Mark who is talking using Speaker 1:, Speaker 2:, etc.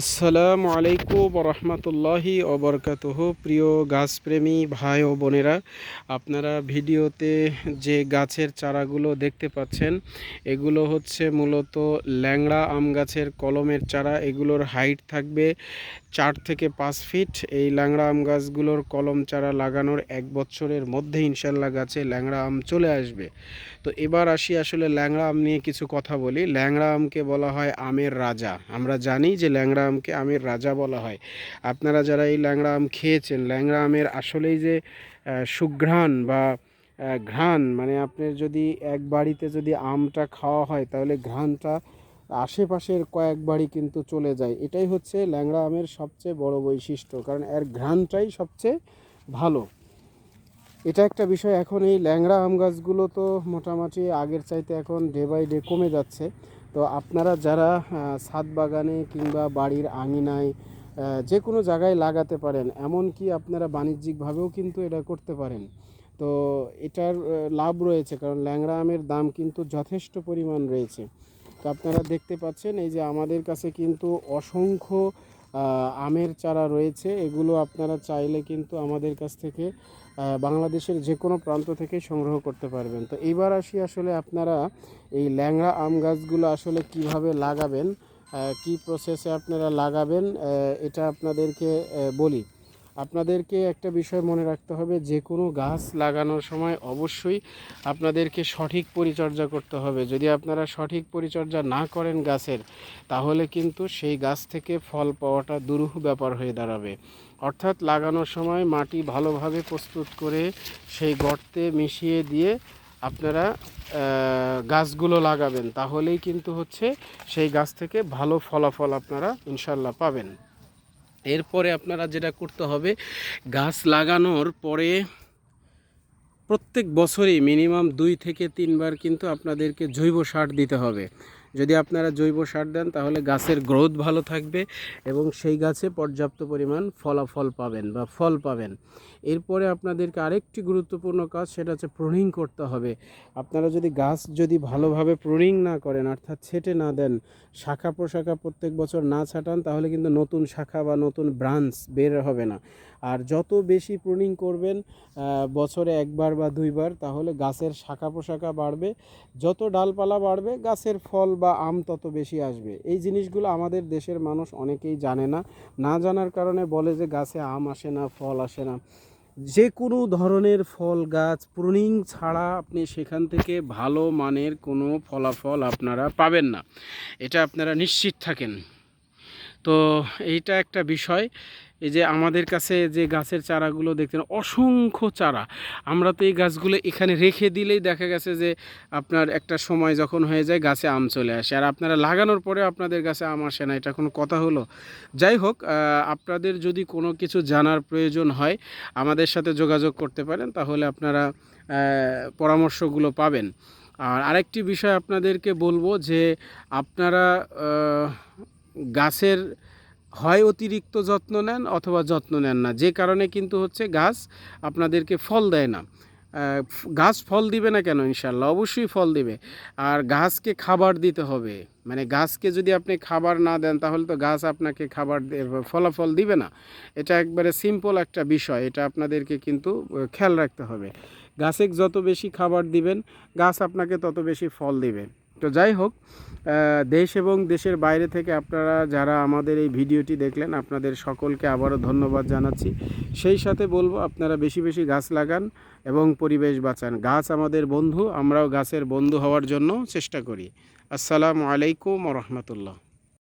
Speaker 1: আসসালামু আলাইকুম রহমতুল্লাহি অবরকাতহ প্রিয় গাছপ্রেমী ভাই ও বোনেরা, আপনারা ভিডিওতে যে গাছের চারাগুলো দেখতে পাচ্ছেন, এগুলো হচ্ছে মূলত ল্যাংড়া আম গাছের কলমের চারা। এগুলোর হাইট থাকবে চার থেকে পাঁচ ফিট। এই ল্যাংড়া আম গাছগুলোর কলম চারা লাগানোর এক বছরের মধ্যে ইনশাল্লাহ গাছে ল্যাংড়া আম চলে আসবে। তো এবার আসি আসলে ল্যাংড়া আম নিয়ে কিছু কথা বলি। ল্যাংড়া আমকে বলা হয় আমের রাজা। আমরা জানি যে ল্যাংড়া আমকে আমের রাজা বলা হয়। আপনারা যারা এই ল্যাংড়া আম খেয়েছেন, ল্যাংড়া আমের আসলেই যে সুঘ্রাণ বা ঘ্রাণ মানে আপনার যদি এক বাড়িতে যদি আমটা খাওয়া হয়, তাহলে ঘ্রাণটা আশেপাশের কয়েক বাড়ি কিন্তু চলে যায়। এটাই হচ্ছে ল্যাংড়া আমের সবচেয়ে বড় বৈশিষ্ট্য, কারণ এর ঘ্রাণটাই সবচেয়ে ভালো। এটা একটা বিষয়, এখন এই ল্যাংড়া আম গাছগুলো তো মোটামুটি আগের চাইতে এখন ডে বাই ডে কমে যাচ্ছে। তো আপনারা যারা ছাদ বাগানে কিংবা বাড়ির আঙিনায় যে কোনো জায়গায় লাগাতে পারেন এমন কি আপনারা বাণিজ্যিকভাবেও কিন্তু এটা করতে পারেন। তো এটার লাভ রয়েছে, কারণ ল্যাংড়া আমের দাম কিন্তু যথেষ্ট পরিমাণ রয়েছে। তো আপনারা দেখতে পাচ্ছেন, এই যে আমাদের কাছে কিন্তু অসংখ্য আমের চারা রয়েছে, এগুলো আপনারা চাইলে কিন্তু আমাদের কাছ থেকে বাংলাদেশের যে কোনো প্রান্ত থেকে সংগ্রহ করতে পারবেন। তো এইবার আসি আসলে আপনারা এই ল্যাংড়া আম গাছগুলো আসলে কীভাবে লাগাবেন কি প্রসেসে আপনারা লাগাবেন এটা আপনাদেরকে বলি। আপনাদেরকে একটা বিষয় মনে রাখতে হবে, যে কোনো গাছ লাগানোর সময় অবশ্যই আপনাদেরকে সঠিক পরিচর্যা করতে হবে। যদি আপনারা সঠিক পরিচর্যা না করেন গাছের, তাহলে কিন্তু সেই গাছ থেকে ফল পাওয়াটা দুরূহ ব্যাপার হয়ে দাঁড়াবে। অর্থাৎ লাগানোর সময় মাটি ভালোভাবে প্রস্তুত করে সেই গর্তে মিশিয়ে দিয়ে আপনারা গাছগুলো লাগাবেন। তাহলেই কিন্তু হচ্ছে সেই গাছ থেকে ভালো ফলাফল আপনারা ইনশাল্লাহ পাবেন। এরপরে আপনারা যেটা করতে হবে, গাছ লাগানোর পরে প্রত্যেক বছরই মিনিমাম দুই থেকে তিনবার কিন্তু আপনাদেরকে জৈব সার দিতে হবে। যদি আপনারা জৈব সার দেন, তাহলে গাছের গ্রোথ ভালো থাকবে এবং সেই গাছে পর্যাপ্ত পরিমাণ ফলাফল পাবেন বা ফল পাবেন। এরপরে আপনাদেরকে আরেকটি গুরুত্বপূর্ণ কাজ, সেটা হচ্ছে প্রুনিং করতে হবে। আপনারা যদি গাছ যদি ভালোভাবে প্রুনিং না করেন, অর্থাৎ ছেটে না দেন, শাখা প্রশাখা প্রত্যেক বছর না ছাটান, তাহলে কিন্তু নতুন শাখা বা নতুন ব্রাঞ্চ বের হবে না। আর যত বেশি প্রুনিং করবেন বছরে একবার বা দুইবার, তাহলে গাছের শাখা পোশাখা বাড়বে। যত ডালপালা বাড়বে, গাছের ফল বা আম তত বেশি আসবে। এই জিনিসগুলো আমাদের দেশের মানুষ অনেকেই জানে না। না জানার কারণে বলে যে গাছে আম আসে না, ফল আসে না। যে কোনো ধরনের ফল গাছ প্রুনিং ছাড়া আপনি সেখান থেকে ভালো মানের কোনো ফলাফল আপনারা পাবেন না। এটা আপনারা নিশ্চিত থাকেন। তো এইটা একটা বিষয়। এই যে আমাদের কাছে যে গাছের চারাগুলো দেখতেন অসংখ্য চারা। আমরা তো এই গাছগুলো এখানে রেখে দিলেই দেখা গেছে যে আপনার একটা সময় যখন হয়ে যায় গাছে আম চলে আসে। আর আপনারা লাগানোর পরে আপনাদের গাছে আম আসে না, এটা কোনো কথা হলো। যাই হোক আপনাদের যদি কোনো কিছু জানার প্রয়োজন হয়, আমাদের সাথে যোগাযোগ করতে পারেন, তাহলে আপনারা পরামর্শগুলো পাবেন। আর আরেকটি বিষয় আপনাদেরকে বলব যে আপনারা গাছের হয় অতিরিক্ত যত্ন নেন অথবা যত্ন নেন না। যে কারণে কিন্তু হচ্ছে গাছ আপনাদেরকে ফল দেয় না। গাছ ফল দিবে না কেন ইনশাল্লাহ অবশ্যই ফল দিবে। আর গাছকে খাবার দিতে হবে। মানে গাছকে যদি আপনি খাবার না দেন, তাহলে তো গাছ আপনাকে খাবার ফলাফল দিবে না। এটা একবারে সিম্পল একটা বিষয়। এটা আপনাদেরকে কিন্তু খেয়াল রাখতে হবে। গাছে যত বেশি খাবার দিবেন, গাছ আপনাকে তত বেশি ফল দিবে। তো যাই হোক দেশ এবং দেশের বাইরে থেকে আপনারা যারা আমাদের এই ভিডিওটি দেখলেন, আপনাদের সকলকে আবারও ধন্যবাদ জানাচ্ছি। সেই সাথে বলব, আপনারা বেশি বেশি গাছ লাগান এবং পরিবেশ বাঁচান। গাছ আমাদের বন্ধু, আমরাও গাছের বন্ধু হওয়ার জন্য চেষ্টা করি। আসসালামু আলাইকুম রহমতুল্লাহ।